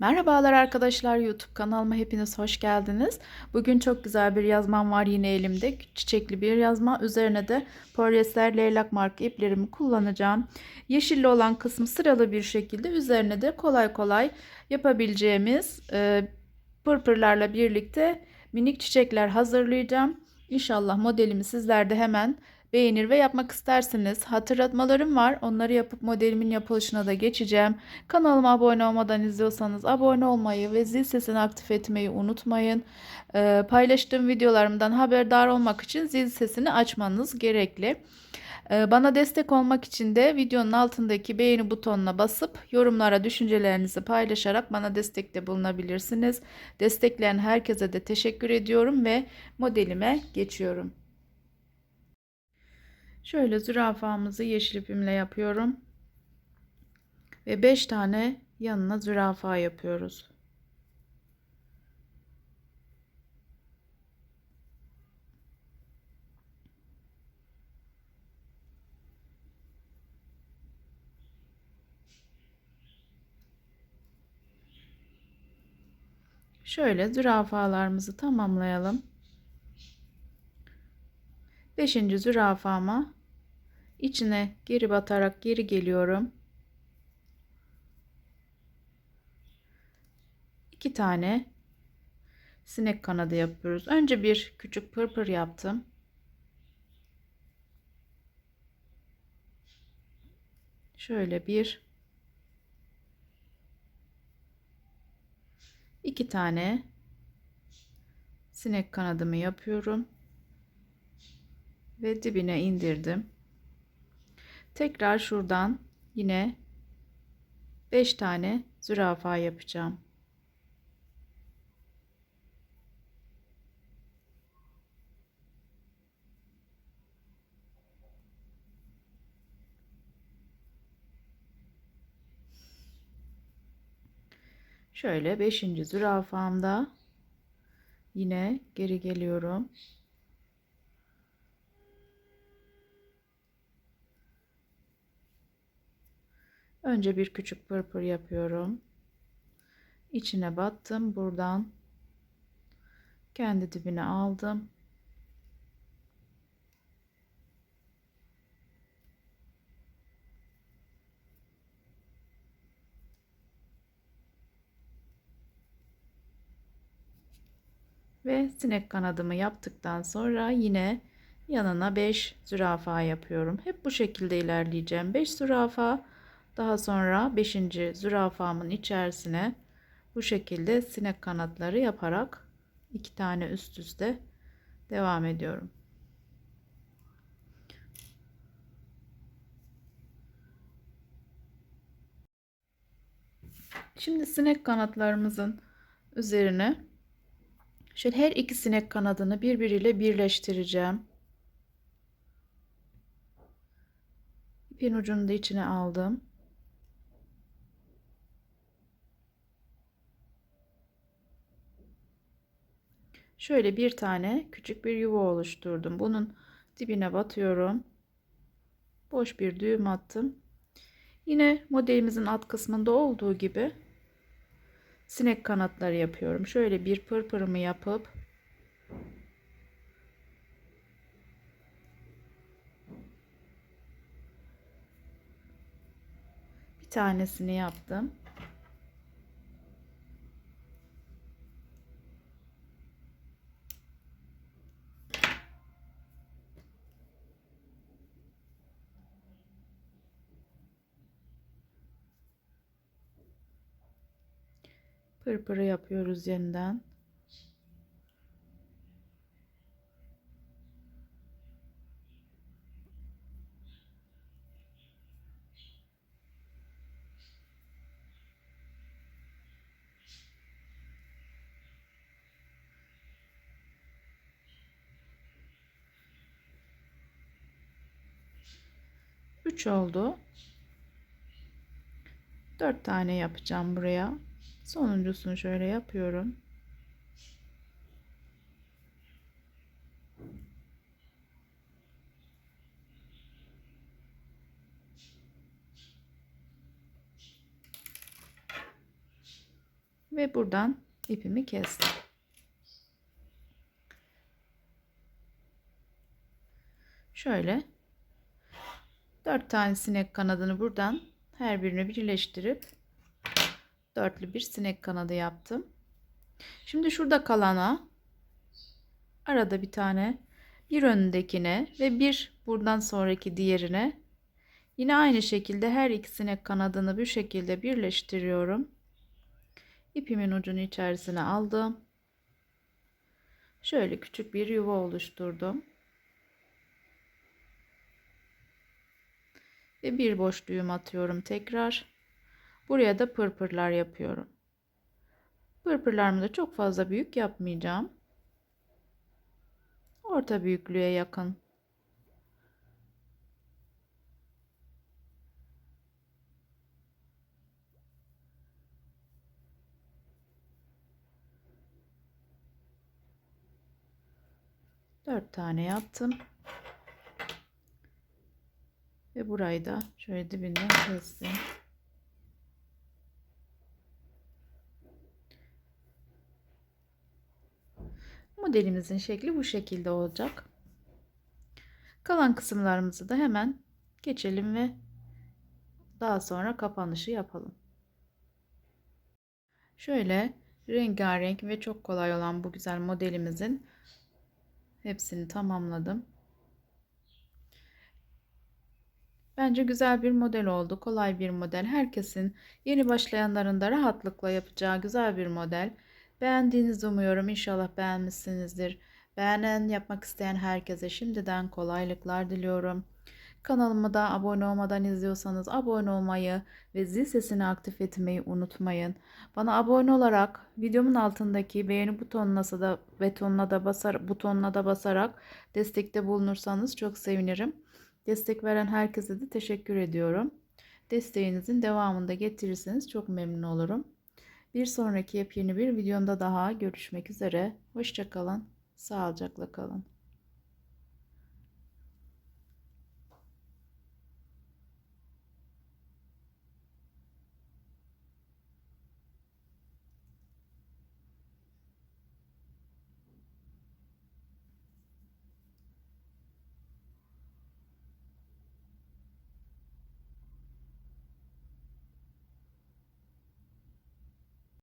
Merhabalar arkadaşlar YouTube kanalıma hepiniz hoş geldiniz. Bugün çok güzel bir yazmam var yine elimde. Çiçekli bir yazma. Üzerine de polyester leylak marka iplerimi kullanacağım. Yeşilli olan kısmı sıralı bir şekilde üzerine de kolay kolay yapabileceğimiz e, pırpırlarla birlikte minik çiçekler hazırlayacağım. İnşallah modelimi sizler de hemen beğenir ve yapmak isterseniz hatırlatmalarım var. Onları yapıp modelimin yapılışına da geçeceğim. Kanalıma abone olmadan izliyorsanız abone olmayı ve zil sesini aktif etmeyi unutmayın. Ee, paylaştığım videolarımdan haberdar olmak için zil sesini açmanız gerekli. Ee, bana destek olmak için de videonun altındaki beğeni butonuna basıp yorumlara düşüncelerinizi paylaşarak bana destekte bulunabilirsiniz. Destekleyen herkese de teşekkür ediyorum ve modelime geçiyorum. Şöyle zürafamızı yeşil ipimle yapıyorum. Ve 5 tane yanına zürafa yapıyoruz. Şöyle zürafalarımızı tamamlayalım. Beşinci zürafama içine geri batarak geri geliyorum. İki tane sinek kanadı yapıyoruz. Önce bir küçük pırpır yaptım. Şöyle bir iki tane sinek kanadımı yapıyorum ve dibine indirdim. Tekrar şuradan yine 5 tane zürafa yapacağım. Şöyle 5. zürafamda yine geri geliyorum. Önce bir küçük pırpır yapıyorum. İçine battım. Buradan kendi dibine aldım. Ve sinek kanadımı yaptıktan sonra yine yanına 5 zürafa yapıyorum. Hep bu şekilde ilerleyeceğim. 5 zürafa daha sonra 5. zürafamın içerisine bu şekilde sinek kanatları yaparak iki tane üst üste devam ediyorum. Şimdi sinek kanatlarımızın üzerine şöyle her iki sinek kanadını birbiriyle birleştireceğim. İpin ucunu da içine aldım. Şöyle bir tane küçük bir yuva oluşturdum. Bunun dibine batıyorum. Boş bir düğüm attım. Yine modelimizin alt kısmında olduğu gibi sinek kanatları yapıyorum. Şöyle bir pırpırımı yapıp bir tanesini yaptım. Pırpırı yapıyoruz yeniden. Üç oldu. Dört tane yapacağım buraya. Sonuncusunu şöyle yapıyorum. Ve buradan ipimi kestim. Şöyle dört tane sinek kanadını buradan her birini birleştirip dörtlü bir sinek kanadı yaptım. Şimdi şurada kalana arada bir tane bir önündekine ve bir buradan sonraki diğerine yine aynı şekilde her ikisine kanadını bir şekilde birleştiriyorum. İpimin ucunu içerisine aldım. Şöyle küçük bir yuva oluşturdum. Ve bir boş düğüm atıyorum tekrar. Buraya da pırpırlar yapıyorum. Pırpırlarımı da çok fazla büyük yapmayacağım. Orta büyüklüğe yakın. Dört tane yaptım. Ve burayı da şöyle dibinden kestim. Modelimizin şekli bu şekilde olacak. Kalan kısımlarımızı da hemen geçelim ve daha sonra kapanışı yapalım. Şöyle rengarenk ve çok kolay olan bu güzel modelimizin hepsini tamamladım. Bence güzel bir model oldu. Kolay bir model. Herkesin yeni başlayanların da rahatlıkla yapacağı güzel bir model. Beğendiğinizi umuyorum. İnşallah beğenmişsinizdir. Beğenen yapmak isteyen herkese şimdiden kolaylıklar diliyorum. Kanalıma da abone olmadan izliyorsanız abone olmayı ve zil sesini aktif etmeyi unutmayın. Bana abone olarak videomun altındaki beğeni butonuna da butonuna da basar butonuna da basarak destekte bulunursanız çok sevinirim. Destek veren herkese de teşekkür ediyorum. Desteğinizin devamında getirirseniz çok memnun olurum. Bir sonraki yepyeni bir videomda daha görüşmek üzere. Hoşçakalın. Sağlıcakla kalın.